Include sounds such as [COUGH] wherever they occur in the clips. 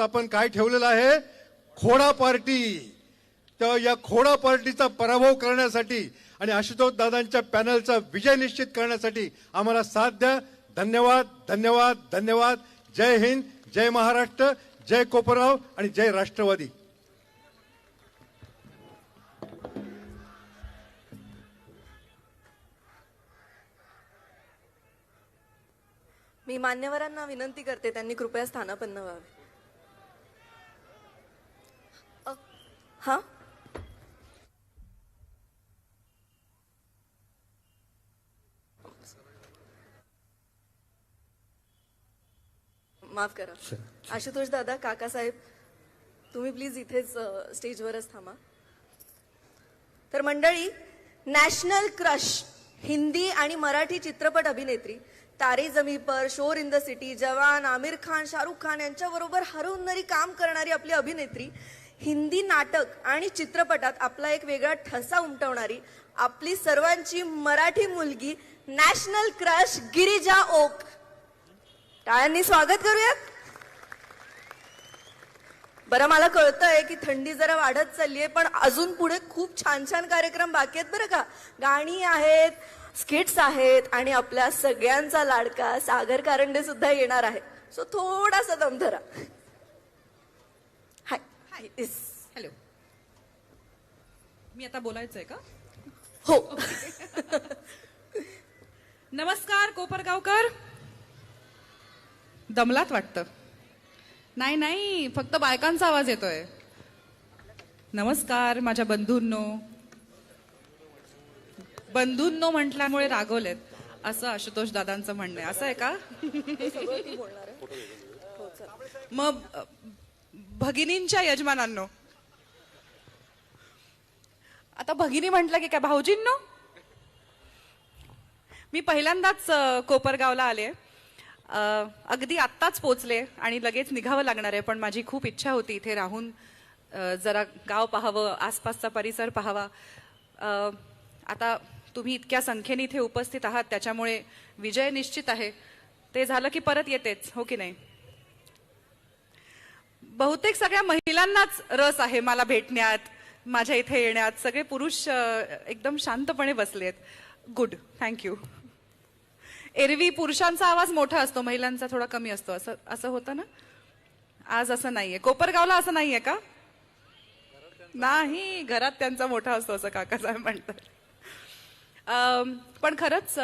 आपण काय ठेवलेलं आहे? खोडा पार्टी. तर या खोडा पार्टीचा पराभव करण्यासाठी आणि आशुतोष दादांच्या पॅनलचा विजय निश्चित करण्यासाठी आम्हाला साथ द्या. धन्यवाद धन्यवाद धन्यवाद. जय हिंद जय महाराष्ट्र जय कोपरराव आणि जय राष्ट्रवादी. मी मान्यवरांना विनंती करते त्यांनी कृपया स्थानापन्न व्हावे. हा? माफ करा. आशुतोष दादा काकासाहेब तुम्ही प्लीज इथेच स्टेजवरच थांबा. तर मंडळी नॅशनल क्रश हिंदी आणि मराठी चित्रपट अभिनेत्री Taare Zameen Par Shor in the city Jawan Aamir Khan Shahrukh Khan यांच्याबरोबर हरवणारी काम करणारी आपली अभिनेत्री हिंदी नाटक आणि चित्रपटात आपला एक वेगळा ठसा उमटवणारी आपली सर्वांची मराठी मुलगी नॅशनल क्रश गिरिजा ओक. टाळ्यांनी स्वागत करूयात? बरं मला कळतंय की थंडी जरा वाढत चालली आहे पण अजून पुढे खूप छान छान कार्यक्रम बाकी आहेत बरं का. गाणी आहेत स्किट्स आहेत आणि आपल्या सगळ्यांचा लाडका सागर कारंडे सुद्धा येणार आहे. सो थोडासा दम धरा इस. हॅलो मी आता बोलायचंय का? हो. [LAUGHS] नमस्कार कोपरगावकर. दमलात वाटतं. नाही नाही फक्त बायकांचा आवाज येतोय. नमस्कार माझ्या बंधूंनो. बंधूंनो म्हटल्यामुळे रागवलेत असं आशुतोष दादांचं म्हणणं आहे. असं आहे का? आहे. हो. मग भगिनींच्या यजमानांनो. आता भगिनी म्हटलं की काय भाऊजींनो? मी पहिल्यांदाच कोपरगावला आले. अगदी आत्ताच पोचले आणि लगेच निघावं लागणार आहे पण माझी खूप इच्छा होती इथे राहून जरा गाव पाहावं आसपासचा परिसर पाहावा. आता तुम्ही इतक्या संख्येने इथे उपस्थित आहात त्याच्यामुळे विजय निश्चित आहे. ते झालं की परत येतेच हो की नाही? बहुतेक सगळ्या महिलांनाच रस आहे मला भेटण्यात माझ्या इथे येण्यात. सगळे पुरुष एकदम शांतपणे बसलेत. गुड थँक्यू एरवी पुरुषांचा आवाज मोठा असतो महिलांचा थोडा कमी असतो. असं असं होतं ना? आज असं नाहीये. कोपरगावला असं नाहीये का? नाही घरात त्यांचा मोठा असतो असं काकासाहेब म्हणतात. पण खरंच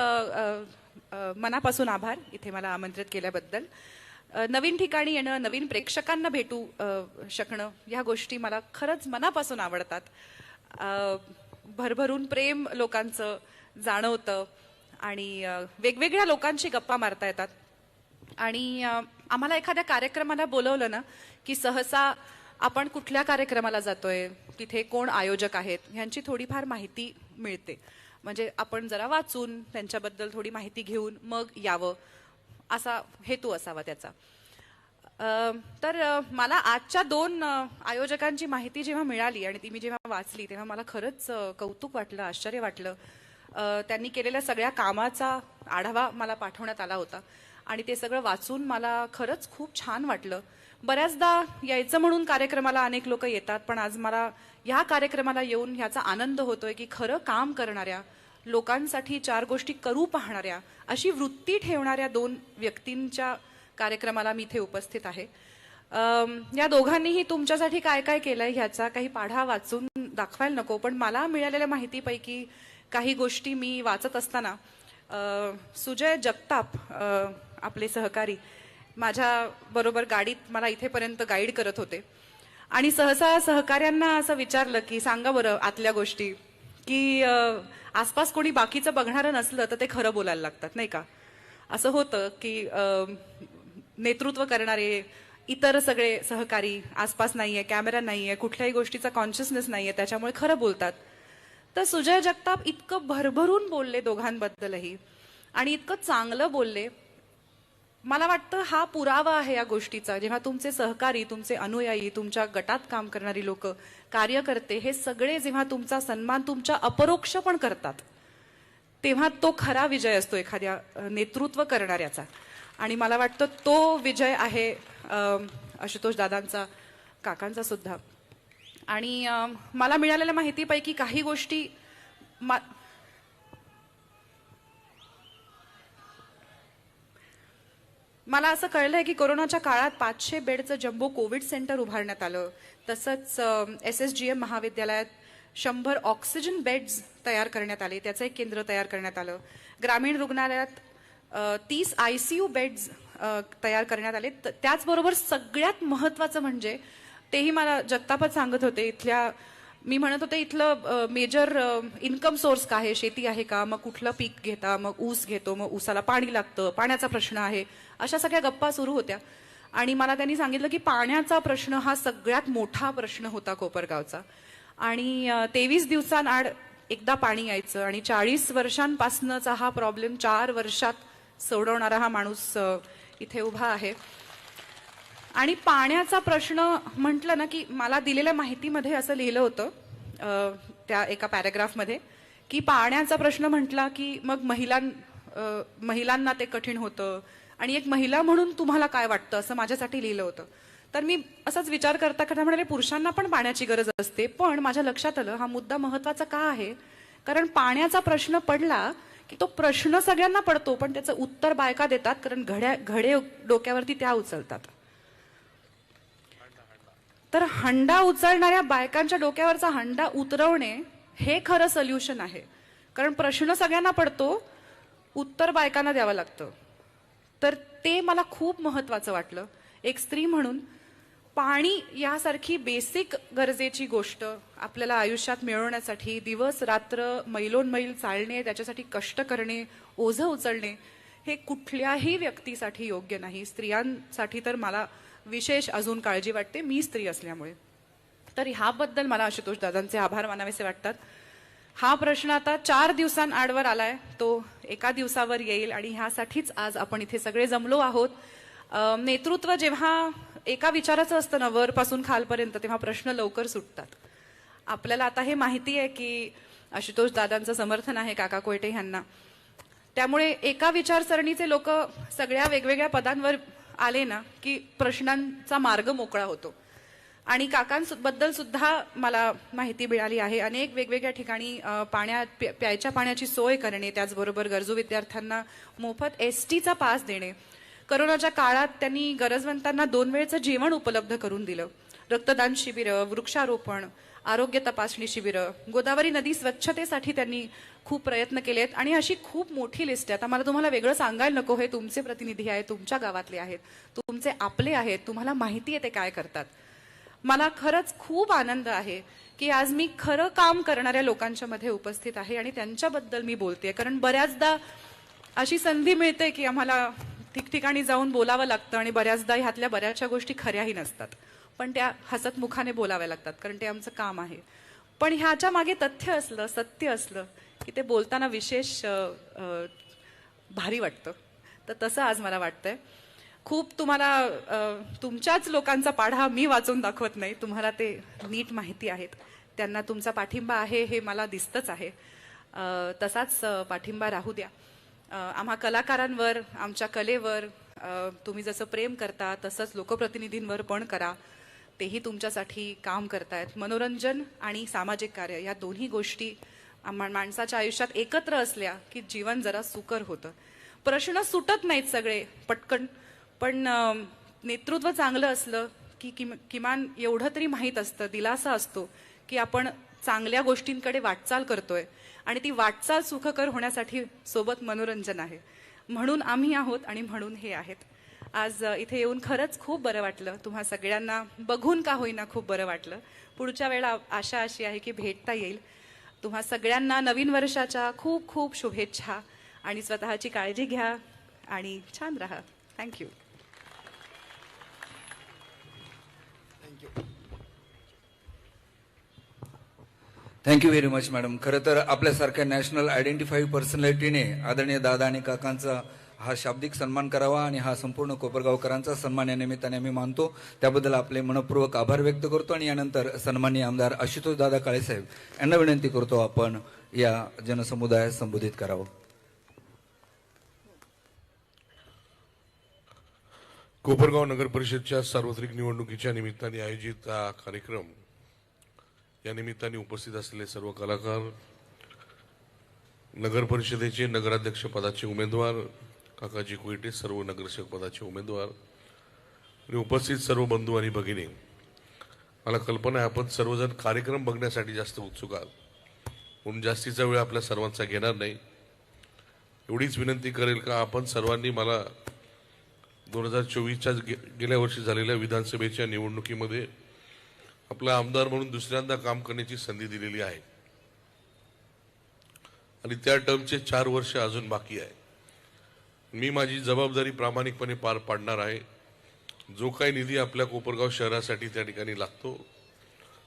मनापासून आभार इथे मला आमंत्रित केल्याबद्दल. नवीन ठिकाणी येणं नवीन प्रेक्षकांना भेटू शकणं ह्या गोष्टी मला खरंच मनापासून आवडतात. भरभरून प्रेम लोकांचं जाणवतं आणि वेगवेगळ्या लोकांशी गप्पा मारता येतात. आणि आम्हाला एखाद्या कार्यक्रमाला बोलवलं ना की सहसा आपण कुठल्या कार्यक्रमाला जातोय तिथे कोण आयोजक आहेत ह्यांची थोडीफार माहिती मिळते. म्हणजे आपण जरा वाचून त्यांच्याबद्दल थोडी माहिती घेऊन मग यावं. असा हेतू असावा त्याचा. तर मला आजच्या दोन आयोजकांची माहिती जेव्हा मिळाली आणि ती मी जेव्हा वाचली तेव्हा मला खरंच कौतुक वाटलं आश्चर्य वाटलं. त्यांनी केलेल्या सगळ्या कामाचा आढावा मला पाठवण्यात आला होता आणि ते सगळं वाचून मला खरंच खूप छान वाटलं. बऱ्याचदा यायचं म्हणून कार्यक्रमाला अनेक लोक येतात पण आज मला ह्या कार्यक्रमाला येऊन ह्याचा आनंद होतोय की खरं काम करणाऱ्या लोकांसाठी चार गोष्टी करू पाहणाऱ्या अशी वृत्ती ठेवणाऱ्या दोन व्यक्तींच्या कार्यक्रमाला मी इथे उपस्थित आहे. या दोघांनीही तुमच्यासाठी काय काय केलंय ह्याचा काही पाढा वाचून दाखवायला नको पण मला मिळालेल्या माहितीपैकी काही गोष्टी मी वाचत असताना सुजय जगताप आपले सहकारी माझ्या बरोबर गाडीत मला इथेपर्यंत गाईड करत होते. आणि सहसा सहकाऱ्यांना असं विचारलं की सांगा बरं आतल्या गोष्टी की आसपास कोणी बाकीचं बघणारं नसलं तर ते खरं बोलायला लागतात नाही का? असं होतं की नेतृत्व करणारे इतर सगळे सहकारी आसपास नाहीये कॅमेरा नाहीये कुठल्याही गोष्टीचा कॉन्शियसनेस नाहीये त्याच्यामुळे खरं बोलतात. तर सुजय जगताप इतकं भरभरून बोलले दोघांबद्दलही आणि इतकं चांगलं बोलले मला वाटतं हा पुरावा आहे या गोष्टीचा. जेव्हा तुमचे सहकारी तुमचे अनुयायी तुमच्या गटात काम करणारी लोक कार्यकर्ते हे सगळे जेव्हा तुमचा सन्मान तुमच्या अपरोक्ष पण करतात तेव्हा तो खरा विजय असतो एखाद्या नेतृत्व करणाऱ्याचा. आणि मला वाटतं तो विजय आहे आशुतोष दादांचा काकांचा सुद्धा. आणि मला मिळालेल्या माहितीपैकी काही गोष्टी मा मला असं कळलंय की कोरोनाच्या काळात पाचशे बेडचं जम्बो कोविड सेंटर उभारण्यात आलं. तसंच एस एस जी एम महाविद्यालयात शंभर ऑक्सिजन बेड्स तयार करण्यात आले. त्याचं एक केंद्र तयार करण्यात आलं. ग्रामीण रुग्णालयात तीस आय सी यू बेड्स तयार करण्यात आले. त्याचबरोबर सगळ्यात महत्त्वाचं म्हणजे तेही मला जगतापच सांगत होते इथल्या मी म्हणत होते इथलं मेजर इन्कम सोर्स काय आहे? शेती आहे का? मग कुठलं पीक घेता? मग ऊस घेतो मग ऊसाला पाणी लागतं पाण्याचा प्रश्न आहे. अशा सगळ्या गप्पा सुरू होत्या. आणि मला त्यांनी सांगितलं की पाण्याचा प्रश्न हा सगळ्यात मोठा प्रश्न होता कोपरगावचा. आणि तेवीस दिवसांआड एकदा पाणी यायचं आणि चाळीस वर्षांपासनचा हा प्रॉब्लेम चार वर्षात सोडवणारा हा माणूस इथे उभा आहे. आणि पाण्याचा प्रश्न म्हटलं ना की मला दिलेल्या माहितीमध्ये असं लिहिलं होतं त्या एका पॅरेग्राफमध्ये की पाण्याचा प्रश्न म्हटला की मग महिलां महिलांना ते कठीण होतं. आणि एक महिला म्हणून तुम्हाला काय वाटतं? असं माझ्यासाठी लिहिलं होतं. तर मी असाच विचार करता करता म्हणाले पुरुषांना पण पाण्याची गरज असते. पण माझ्या लक्षात आलं हा मुद्दा महत्त्वाचा का आहे? कारण पाण्याचा प्रश्न पडला की तो प्रश्न सगळ्यांना पडतो पण त्याचं उत्तर बायका देतात कारण घड्या घडे डोक्यावरती त्या उचलतात. तर हंडा उचलणाऱ्या बायकांच्या डोक्यावरचा हंडा उतरवणे हे खरं सोल्युशन आहे. कारण प्रश्न सगळ्यांना पडतो उत्तर बायकांना द्यावं लागतं. तर ते मला खूप महत्वाचं वाटलं. एक स्त्री म्हणून पाणी यासारखी बेसिक गरजेची गोष्ट आपल्याला आयुष्यात मिळवण्यासाठी दिवस रात्र मैलोनमैल चालणे त्याच्यासाठी कष्ट करणे ओझं उचलणे हे कुठल्याही व्यक्तीसाठी योग्य नाही. स्त्रियांसाठी तर मला विशेष अजून काळजी वाटते. मी स्त्री असल्यामुळे. तर ह्याबद्दल मला आशुतोष दादांचे आभार मानावेसे वाटतात. हा प्रश्न आता चार दिवसांआडवर आलाय. तो एका दिवसावर येईल आणि ह्यासाठीच आज आपण इथे सगळे जमलो आहोत. नेतृत्व जेव्हा एका विचाराचं असतं ना वरपासून खालपर्यंत तेव्हा प्रश्न लवकर सुटतात. आपल्याला आता हे माहिती आहे की आशुतोष दादांचं समर्थन आहे काका कोयटे ह्यांना. त्यामुळे एका विचारसरणीचे लोक सगळ्या वेगवेगळ्या पदांवर आले ना की प्रश्नांचा मार्ग मोकळा होतो. आणि काकांबद्दल सुद्धा मला माहिती मिळाली आहे. अनेक वेगवेगळ्या ठिकाणी पाण्यात प्यायच्या पाण्याची सोय करणे त्याचबरोबर गरजू विद्यार्थ्यांना मोफत एस टीचा पास देणे. करोनाच्या काळात त्यांनी गरजवंतांना दोन वेळचं जेवण उपलब्ध करून दिलं. रक्तदान शिबिरं वृक्षारोपण आरोग्य तपासणी शिबिरं. गोदावरी नदी स्वच्छतेसाठी त्यांनी खूप प्रयत्न केले आहेत आणि अशी खूप मोठी लिस्ट आहे. आता मला तुम्हाला वेगळं सांगायला नको हे तुमचे प्रतिनिधी आहेत तुमच्या गावातले आहेत तुमचे आपले आहेत तुम्हाला माहिती आहे ते काय करतात. मला खरंच खूप आनंद आहे की आज मी खरं काम करणाऱ्या लोकांच्या मध्ये उपस्थित आहे आणि त्यांच्याबद्दल मी बोलते कारण बऱ्याचदा अशी संधी मिळते की आम्हाला ठिकठिकाणी जाऊन बोलावं लागतं आणि बऱ्याचदा ह्यातल्या बऱ्याचशा गोष्टी खऱ्याही नसतात. पण त्या हसत मुखाने बोलाव्या लागतात कारण ते आमचं काम आहे. पण ह्याच्या मागे तथ्य असलं सत्य असलं की ते बोलताना विशेष भारी वाटतं. तर तसं आज मला वाटतंय. खूप तुम्हाला तुमच्याच लोकांचा पाढा मी वाचून दाखवत नाही. तुम्हाला ते नीट माहिती आहेत. त्यांना तुमचा पाठिंबा आहे हे मला दिसतच आहे. तसाच पाठिंबा राहू द्या. आम्हा कलाकारांवर आमच्या कलेवर तुम्ही जसं प्रेम करता तसंच लोकप्रतिनिधींवर पण करा. तेही तुमच्यासाठी काम करतायत. मनोरंजन आणि सामाजिक कार्य या दोन्ही गोष्टी माणसाच्या आयुष्यात एकत्र असल्या की जीवन जरा सुकर होतं. प्रश्न सुटत नाहीत सगळे पटकन. पण नेतृत्व चांगलं असलं की किम किमान एवढं तरी माहीत असतं दिलासा असतो की आपण चांगल्या गोष्टींकडे वाटचाल करतोय. आणि ती वाटचाल सुखकर होण्यासाठी सोबत मनोरंजन आहे. म्हणून आम्ही आहोत आणि म्हणून हे आहेत. आज इथे येऊन खरंच खूप बरं वाटलं. तुम्हा सगळ्यांना बघून का होईना खूप बरं वाटलं. पुढच्या वेळा आशा अशी आहे की भेटता येईल. तुम्हा सगळ्यांना नवीन वर्षाच्या खूप खूप शुभेच्छा आणि स्वतःची काळजी घ्या आणि छान राहा. Thank you thank you very much madam खरं तर आपल्यासारख्या नॅशनल आयडेंटिफाईड पर्सनॅलिटीने आदरणीय दादा आणि काकांचा हा शाब्दिक सन्मान करावा आणि हा संपूर्ण कोपरगावकरांचा सन्मान या निमित्ताने आम्ही मानतो. त्याबद्दल आपले मनपूर्वक आभार व्यक्त करतो आणि यानंतर सन्माननीय आमदार आशुतोष दादा काळेसाहेब यांना विनंती करतो आपण या जनसमुदायास संबोधित करावं. कोपरगाव नगर परिषदच्या सार्वत्रिक निवडणुकीच्या निमित्ताने आयोजित हा कार्यक्रम. या निमित्ताने उपस्थित असलेले सर्व कलाकार नगर परिषदेचे नगराध्यक्ष पदाचे उमेदवार काकाजी कुईटे सर्व नगरसेवक पदाचे उमेदवार आणि उपस्थित सर्व बंधू आणि भगिनी. मला कल्पना आहे आपण सर्वजण कार्यक्रम बघण्यासाठी जास्त उत्सुक आहात. म्हणून जास्तीचा वेळ आपल्या सर्वांचा घेणार नाही. एवढीच विनंती करेल का आपण सर्वांनी मला दोन हजार चोवीसच्या गेल्या वर्षी झालेल्या विधानसभेच्या निवडणुकीमध्ये आपला आमदार म्हणून दुसऱ्यांदा काम करण्याची संधी दिलेली आहे. आणि त्या टर्मचे चार वर्ष अजून बाकी आहे. मी माझी जबाबदारी प्रामाणिकपणे पार पाडणार आहे. जो काही निधी आपल्या कोपरगाव शहरासाठी त्या ठिकाणी लागतो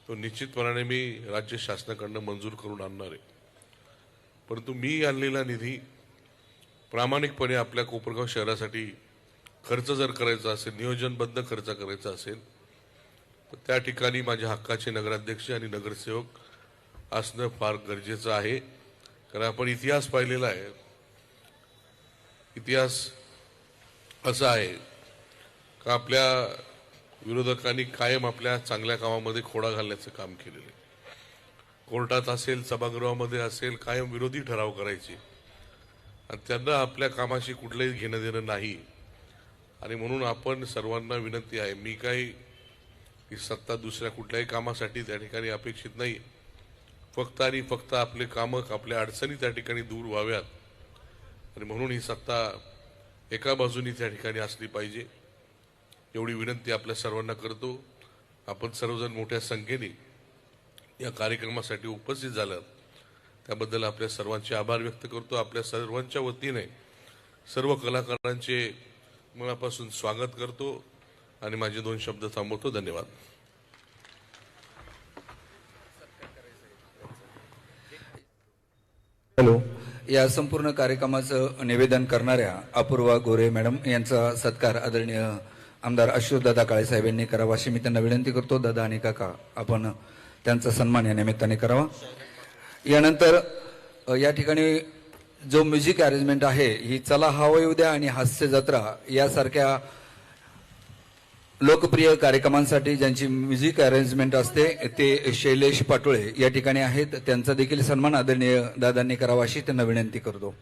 तो निश्चितपणाने मी राज्य शासनाकडनं मंजूर करून आणणार आहे. परंतु मी आणलेला निधी प्रामाणिकपणे आपल्या कोपरगाव शहरासाठी खर्च जर करायचा असेल नियोजनबद्ध खर्च करायचा असेल तर त्या ठिकाणी माझ्या हक्काचे नगराध्यक्ष आणि नगरसेवक असणं फार गरजेचं आहे. कारण आपण इतिहास पाहिलेला आहे इतिहास असा आहे का आपल्या विरोधकांनी कायम आपल्या चांगल्या कामामध्ये खोडा घालण्याचं काम केलेलं आहे. कोर्टात असेल सभागृहामध्ये असेल कायम विरोधी ठराव करायचे. आणि त्यांना आपल्या कामाशी कुठलंही घेणं देणं नाही. आणि म्हणून आपण सर्वांना विनंती आहे मी काही ही सत्ता दुसऱ्या कुठल्याही कामासाठी त्या ठिकाणी अपेक्षित नाही. फक्त आणि फक्त आपले कामं आपल्या अडचणी त्या ठिकाणी दूर व्हाव्यात. आणि म्हणून ही सत्ता एका बाजूनी त्या ठिकाणी असली पाहिजे एवढी विनंती आपल्या सर्वांना करतो. आपण सर्वजण मोठ्या संख्येने या कार्यक्रमासाठी उपस्थित झालं. त्याबद्दल आपल्या सर्वांचे आभार व्यक्त करतो. आपल्या सर्वांच्या वतीने सर्व कलाकारांचे मनापासून स्वागत करतो आणि माझे दोन शब्द थांबवतो. धन्यवाद. हॅलो. या संपूर्ण कार्यक्रमाचं निवेदन करणाऱ्या अपूर्वा गोरे मॅडम यांचा सत्कार आदरणीय आमदार अश्वदादा काळे साहेब यांनी करावा अशी मी त्यांना विनंती करतो. दादा आणि काका आपण त्यांचा सन्मान या निमित्ताने करावा. यानंतर या ठिकाणी जो म्युझिक अरेंजमेंट आहे ही चला हवा येऊ द्या आणि हास्य जत्रा यासारख्या लोकप्रिय कार्यक्रमांसाठी ज्यांची म्युझिक अरेंजमेंट असते ते शैलेश पाटोळे या ठिकाणी आहेत. त्यांचा देखील सन्मान आदरणीय दादांनी करावा अशी त्यांना विनंती करतो.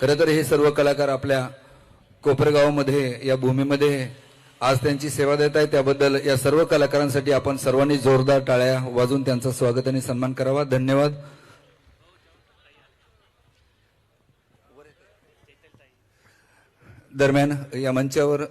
खरं तर हे सर्व कलाकार आपल्या कोपरगावमध्ये या भूमीमध्ये आज त्यांची सेवा देत आहे त्याबद्दल या सर्व कलाकारांसाठी आपण सर्वांनी जोरदार टाळ्या वाजून त्यांचं स्वागत आणि सन्मान करावा. धन्यवाद. दरम्यान या मंचावर